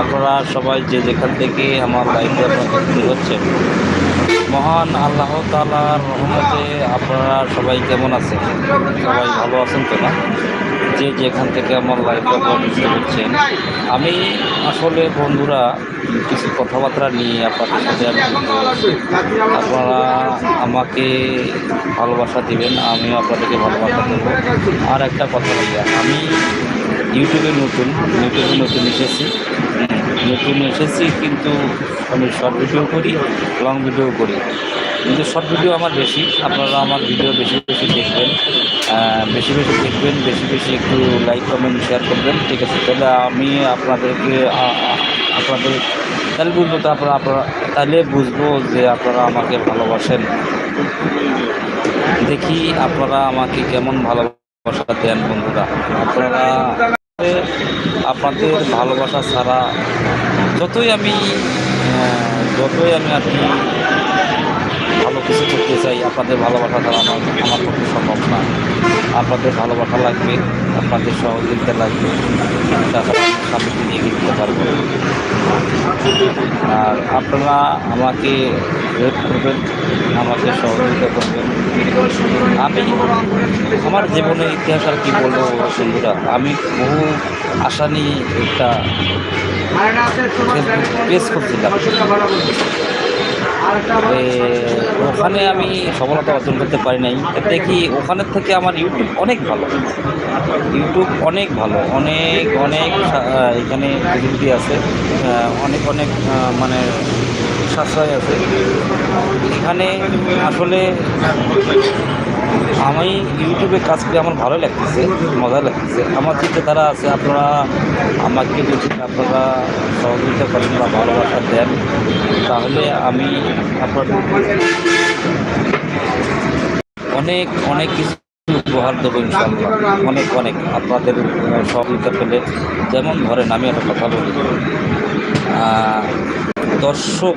আপনারা সবাই যে যেখান থেকে আমার লাইফে আপনারা দেখতে হচ্ছেন মহান আল্লাহ তালার রহমতে আপনারা সবাই কেমন আছেন? সবাই ভালো আছেন তো না? যে যেখান থেকে আমার লাইফে আপনারা হচ্ছেন আমি আসলে বন্ধুরা কিছু কথাবার্তা নিয়ে আপনাদের সাথে আপনারা আমাকে ভালোবাসা দিবেন, আমিও আপনাদেরকে ভালোবাসা দেবো। আর একটা কথা ভাইয়া আমি ইউটিউবে নতুন ইউটিউবে নতুন এসেছি। নতুন এসেছি কিন্তু আমি শর্ট ভিডিও করি, লং ভিডিও করি। কিন্তু শর্ট ভিডিও আমার বেশি, আপনারা আমার ভিডিও বেশি বেশি দেখবেন। বেশি বেশি দেখবেন, বেশি বেশি একটু লাইক, কমেন্ট, শেয়ার করবেন। ঠিক আছে, তাহলে আমি আপনাদেরকে আপনাদের, তাহলে বুঝব তো আপনারা আপনারা, তাহলে বুঝব যে আপনারা আমাকে ভালোবাসেন। দেখি আপনারা আমাকে কেমন ভালোবাসা দেন বন্ধুরা। আপনারা আপনাদের ভালোবাসা ছাড়া যতই আমি যতই আমি আর কি ভালো কিছু করতে চাই আপনাদের ভালোবাসা ছাড়া আমার আমার পক্ষে সম্ভব না। আপনাদের ভালোবাসা লাগবে আপনাদের সহযোগিতা লাগবে। তাছাড়া আমি সামনের দিকে দিতে পারব। আর আপনারা আমাকে হেল্প করবেন আমাকে সহযোগিতা করবেন। আমি আমার জীবনের ইতিহাস আর কি বলব বন্ধুরা আমি বহু আশা নিয়ে একটা পেস করছিলাম ওখানে আমি সফলতা অর্জন করতে পারি নাই। দেখি ওখানের থেকে আমার ইউটিউব অনেক ভালো। ইউটিউব অনেক ভালো। অনেক অনেক এখানে প্রযুক্তি আছে। অনেক অনেক মানে সাশ্রয় আছে। এখানে আসলে আমি ইউটিউবে কাজ করে, আমার ভালো লাগতেছে মজা লাগতেছে। আমার চিন্তাধারা আছে, আপনারা আমাকে যদি আপনারা সহযোগিতা করেন বা ভালোবাসা দেন, তাহলে আমি আপনাদের অনেক অনেক কিছু উপহার দেবো ইনশাল্লাহ অনেক অনেক আপনাদের সহযোগিতা পেলে, যেমন ধরেন আমি একটা কথা বলি। দর্শক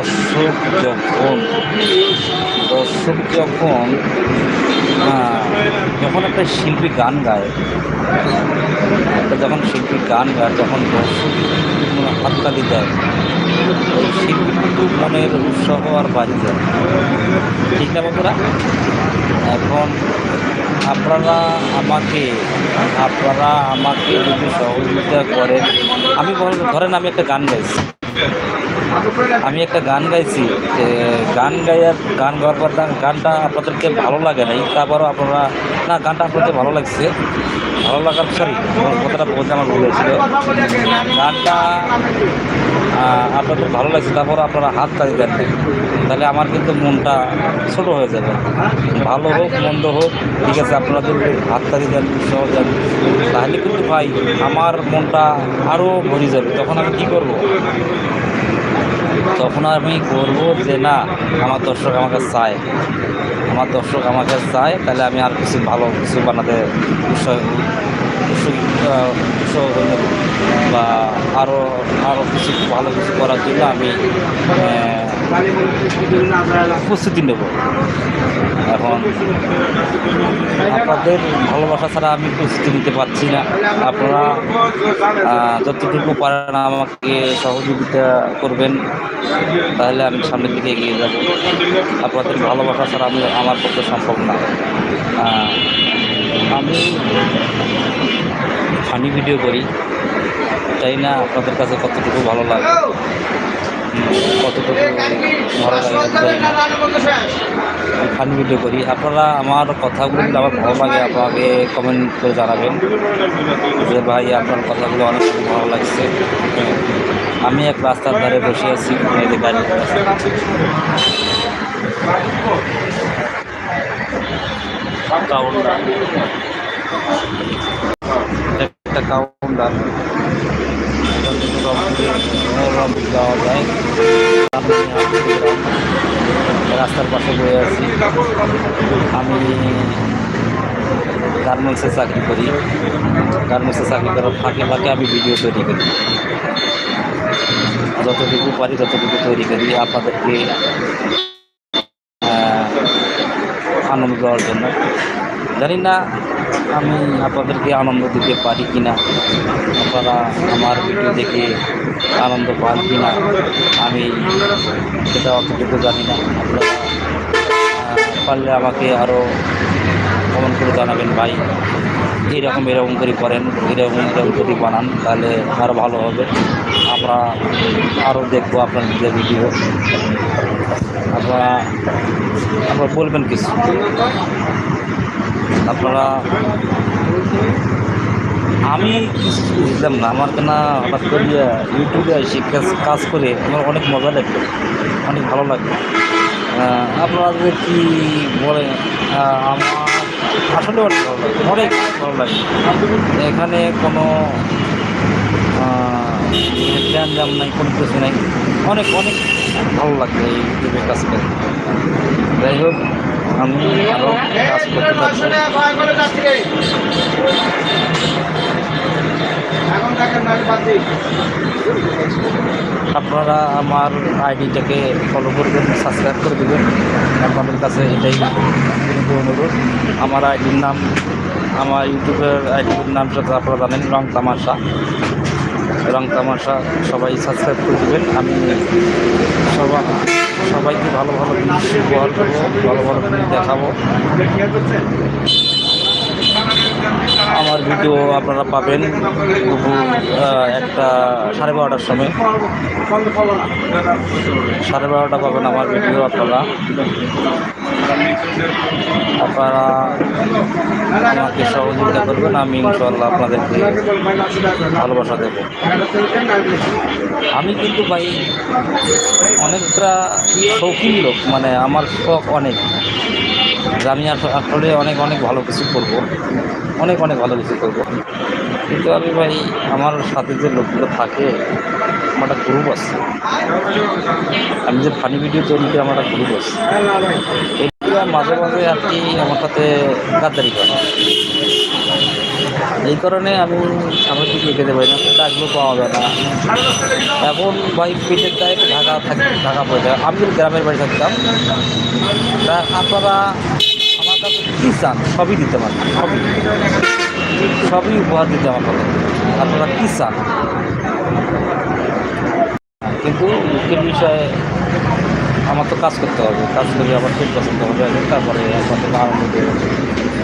দর্শক যখন দর্শক যখন যখন একটা শিল্পী গান গায়, একটা যখন শিল্পী গান গায়, তখন দর্শক মানে হাততালি দেয় ওই শিল্পী কিন্তু মনের উৎসাহ আর বাড়ি যায় ঠিক না বন্ধুরা? এখন আপনারা আমাকে আপনারা আমাকে যদি সহযোগিতা করেন, আমি ধরেন আমি একটা গান গাইছি। আমি একটা গান গাইছি গান গাইয়ার, গান গাওয়ার পর গানটা আপনাদেরকে ভালো লাগে নাই, তারপরও আপনারা, না, গানটা আপনাদের ভালো লাগছে ভালো লাগার সরি কথাটা বলতে আমার ভুল হয়েছিল গানটা আপনাদের ভালো লাগছে তারপর আপনারা হাত তালি দেন। তাহলে আমার কিন্তু মনটা ছোট হয়ে যাবে। ভালো হোক, মন্দ হোক, ঠিক আছে, আপনাদের হাত তালি দেন, উৎসাহ দেন, তাহলে কিন্তু ভাই আমার মনটা আরও ভরে যাবে। তখন আমি কী করব? তখন আমি করব যে না, আমার দর্শক আমাকে চায়। আমার দর্শক আমাকে চায়, তাহলে আমি আর কিছু ভালো কিছু বানাতে উৎসাহ বা আরও আরও কিছু ভালো কিছু করার জন্য আমি প্রস্তুতি নেব। এখন আপনাদের ভালোবাসা ছাড়া আমি প্রস্তুতি নিতে পারছি না। আপনারা যতটুকু পারেন আমাকে সহযোগিতা করবেন, তাহলে আমি সামনের দিকে এগিয়ে যাব। আপনাদের ভালোবাসা ছাড়া আমি আমার পক্ষে সম্ভব না। আমি ফানি ভিডিও করি, তাই না? আপনাদের কাছে কতটুকু ভালো লাগে? কতটুকু ভিডিও করি। আপনারা আমার কথাগুলো আমার ভালো লাগে আপনাকে কমেন্ট করে জানাবেন। যে ভাই, আপনার কথাগুলো অনেক ভালো লাগছে। আমি এক রাস্তার ধারে বসে আছি গাড়ি কাউন্টার একটা রাস্তার পাশে বয়ে আছি। আমি গার্মেন্টসে চাকরি করি। গার্মেন্টসে চাকরি করার ফাঁকে ফাঁকে আমি ভিডিও তৈরি করি। যতটুকু পারি ততটুকু তৈরি করি। আপনাদেরকে আনন্দ দেওয়ার জন্য। জানি না আমি আপনাদেরকে আনন্দ দিতে পারি কি না আপনারা আমার ভিডিও দেখে আনন্দ পান কি না আমি সেটা অতটুকু জানি না। আপনারা পারলে আমাকে আরও কমেন্ট করে জানাবেন ভাই। এরকম এরকম করে করেন, এরকম এরকম করে বানান, তাহলে আরও ভালো হবে। আমরা আরও দেখব আপনার ভিডিও। আপনারা আপনারা বলবেন কিছু? আপনারা, আমি কিছু বুঝলাম না, আমার কেনা হঠাৎ করে ইউটিউবে এসে কাজ করে আমার অনেক মজা লাগবে, অনেক ভালো লাগবে। আপনারা যে কী বলে আমার আসলে অনেক ভালো লাগে অনেক ভালো লাগে এখানে কোনো জ্ঞান জাম নাই, কোনো কিছু নাই, অনেক অনেক ভালো লাগবে এই ইউটিউবে কাজ করে। যাই হোক আমি আরও কাজ করতে পারছি আপনারা আমার আইডিটাকে ফলো করবেন সাবস্ক্রাইব করে দেবেন। আপনাদের কাছে এটাই অনুরোধ। আমার আইডির নাম, আমার ইউটিউবের আইডির নাম সাথে আপনারা জানেন রং তামাশা। রং তামাশা সবাই সাবস্ক্রাইব করে দেবেন। আমি সবাই সবাইকে ভালো ভালো জিনিস উপহার করব ভালো ভালো জিনিস দেখাবো। আমার ভিডিও আপনারা পাবেন একটা, সাড়ে বারোটার সময়। সাড়ে বারোটা পাবেন আমার ভিডিও আপনারা। আপনারা আমাকে সহযোগিতা করবেন, আমি ইনশাল্লাহ আপনাদেরকে ভালোবাসা দেবো। আমি কিন্তু ভাই অনেকটা শৌখিন লোক মানে আমার শখ অনেক। যে আমি আস- আসলে অনেক অনেক ভালো কিছু করব। অনেক অনেক ভালো কিছু করব। কিন্তু আমি ভাই, আমার সাথে যে লোকগুলো থাকে, আমার একটা গ্রুপ আছে। আমি যে ফানি ভিডিও তৈরি করি, আমার একটা গ্রুপ আছে। এগুলো মাঝে মাঝে আর কি আমার সাথে গাদ্দারি করে। এই কারণে আমি সামনের দিকে এগোতে পারি না, ডাকলেও পাওয়া যায় না। এখন ভাই পেটের দায় ঢাকা থাকি, ঢাকা পড়ে যায়। আমি গ্রামের বাড়ি থাকতাম, তা আপনারা আমার কাছে কী চান, সবই দিতে পারেন সবই। সবই উপহার দিতে আমার কথা আপনারা কী চান? কিন্তু মুখ্যের বিষয়ে আমার তো কাজ করতে হবে। কাজ করে আবার খুব পছন্দ হবে আগে, তারপরে দেবে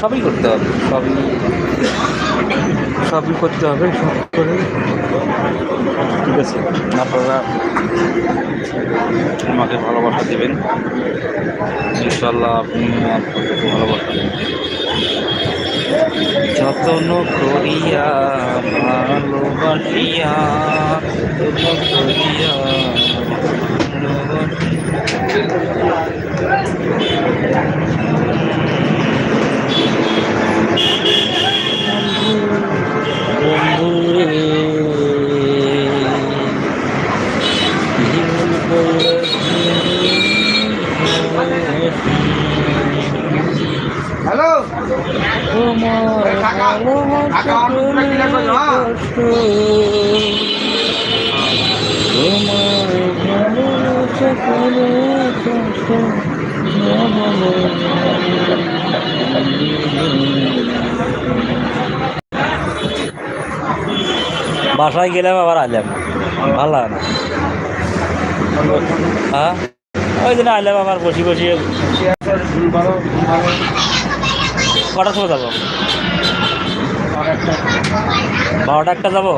সবই করতে হবে সবই। সবই করতে হবে সব করে। ঠিক আছে আপনারা আমাকে ভালোবাসা দেবেন। ইনশাল্লাহ আপনি আপনাকে ভালোবাসা যতন করিয়া ভালোবাসিয়া যতন করিয়া। হ্যালো? তোমার না কষ্ট বাসায় গেলাম, আবার আইলাম। ভালো লাগে না। হ্যাঁ? ওই দিন আইলাম আবার বসি বসি। কটার সময় যাব? বারোটা একটা যাব?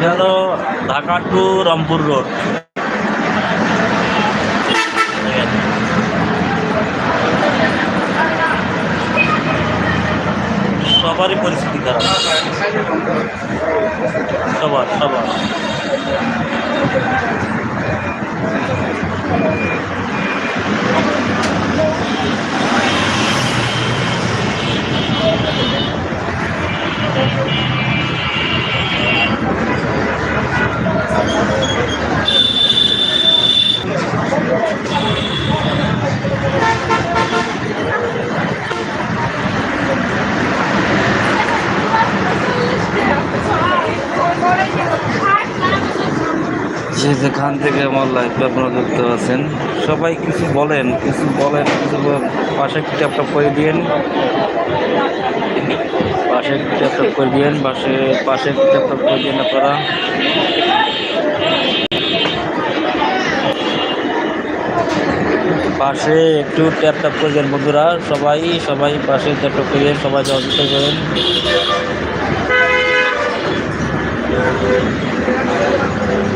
এটা হলো ঢাকা টু রামপুর রোড সবারই পরিস্থিতি খারাপ সবার সবার Thank you. যে যেখান থেকে আমার লাইফে আপনারা দেখতে আছেন, সবাই কিছু বলেন কিছু বলেন, কিছু পাশে একটা করে দিয়েন। পাশে একটু ট্যাপ ট্যাপ করে দিয়েন পাশে পাশে একটু ট্যাপ ট্যাপ করে দিয়েন আপনারা পাশে একটু ট্যাপ ট্যাপ করে দেন বন্ধুরা সবাই সবাই পাশে ট্যাপ ট্যাপ করে দেন সবাই সহযোগিতা করেন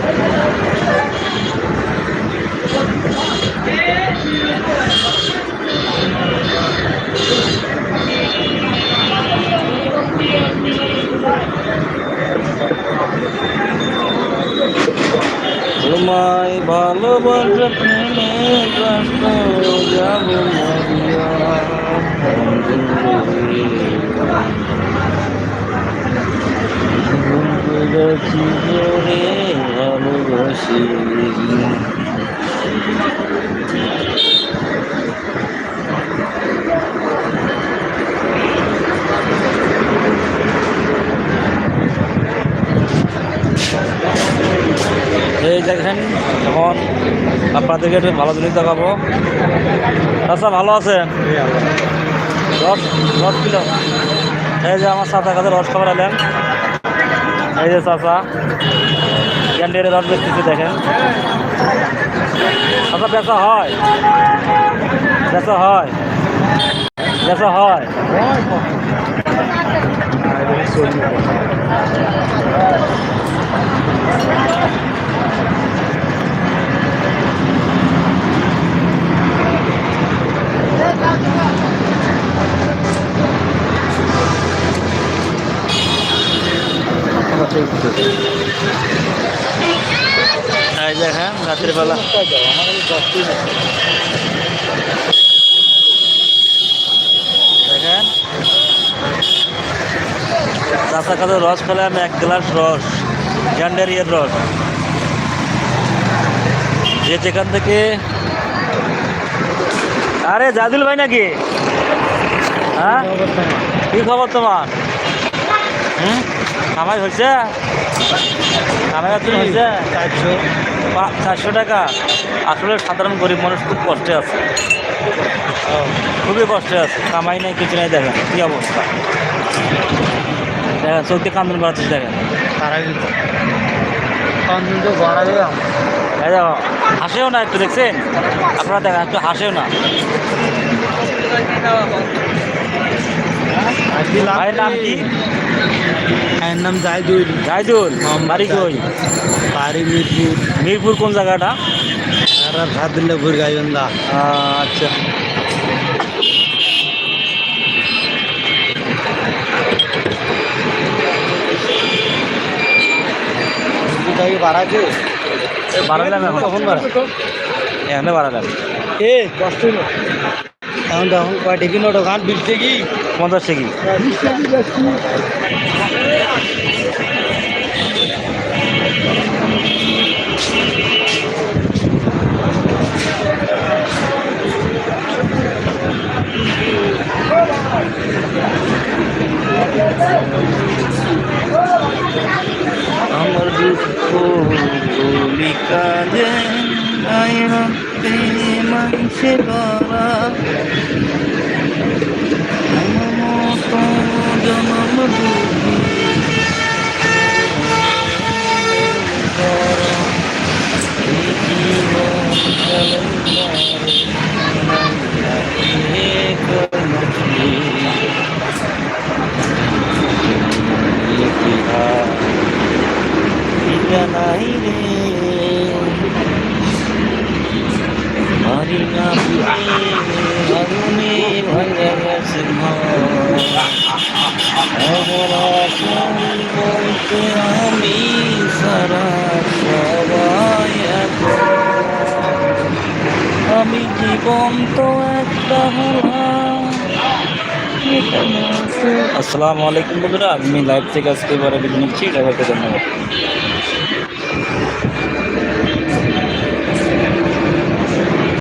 তোমায় ভালোবাসা প্রেমে কষ্ট যাব ভালোবাসি এই দেখেন এখন আপনাদেরকে একটু ভালো জিনিস দেখাবো। আচ্ছা ভালো আছেন? রস রস কিলো। এই যে আমার চাচা কাছে রস খাবার এলেন। এই যে চাচা, ক্যান্ডিডের রস বেচতেছে দেখেন। আচ্ছা বেচা হয়। বেচা হয়। বেচা হয়। এই দেখেন রাতের বেলা। রস খেলে আমি এক গ্লাস রস গ্যান্ডারিয়ার রস। যে যেখান থেকে আরে জাদুল ভাই নাকি? হ্যাঁ? কি খবর তোমার? হুম? কামাই হয়েছে? কামাই একদিন হয়েছে? চারশো। চারশো টাকা। আসলে সাধারণ গরিব মানুষ খুব কষ্টে আছে। খুবই কষ্টে আছে। কামাই নাই কিছু নাই দেখেন কী অবস্থা। দেখেন চোখে কান্দন করাচ্ছে দেখেন। এই দেখো হাসেও না একটু দেখছেন? আপনারা দেখেন একটু হাসেও না। ভাইয়ের নাম কি? এর নাম জাহিদুল জাইদুল বাড়ি কই? বাড়ি মিরপুর। মিরপুর কোন জায়গাটা? আর ভাদুল্লাপুর গাইবান্ধা। আচ্ছা। বাড়াছে বাড়ালাম এখন। কখন বাড়া এখানে বাড়ালাম। এ কষ্ট এখন তো এখন কয় টিফিন ওটা ঘাট বিলছে কি পঞ্চাশ টাকি আমার দুঃখ বলি কাজে নাই রাখতে মাইসে ধরা আমার মতো জনম দুঃখী ধরা, এই জীবন চলে যাবে, কোনো ঠিক। ইতিহাস ঠিকানাই রে মারি না ফিরে আগুনে ভাঙা গেছে ঘর। আমার আপন বলতে আমি সারা সবাই এখন। আমি জীবন তো একটা হলাম আসসালামু আলাইকুম বন্ধুরা আমি লাইভ থেকে আজকে এবারে বিদায় নিচ্ছি। সবাইকে ধন্যবাদ।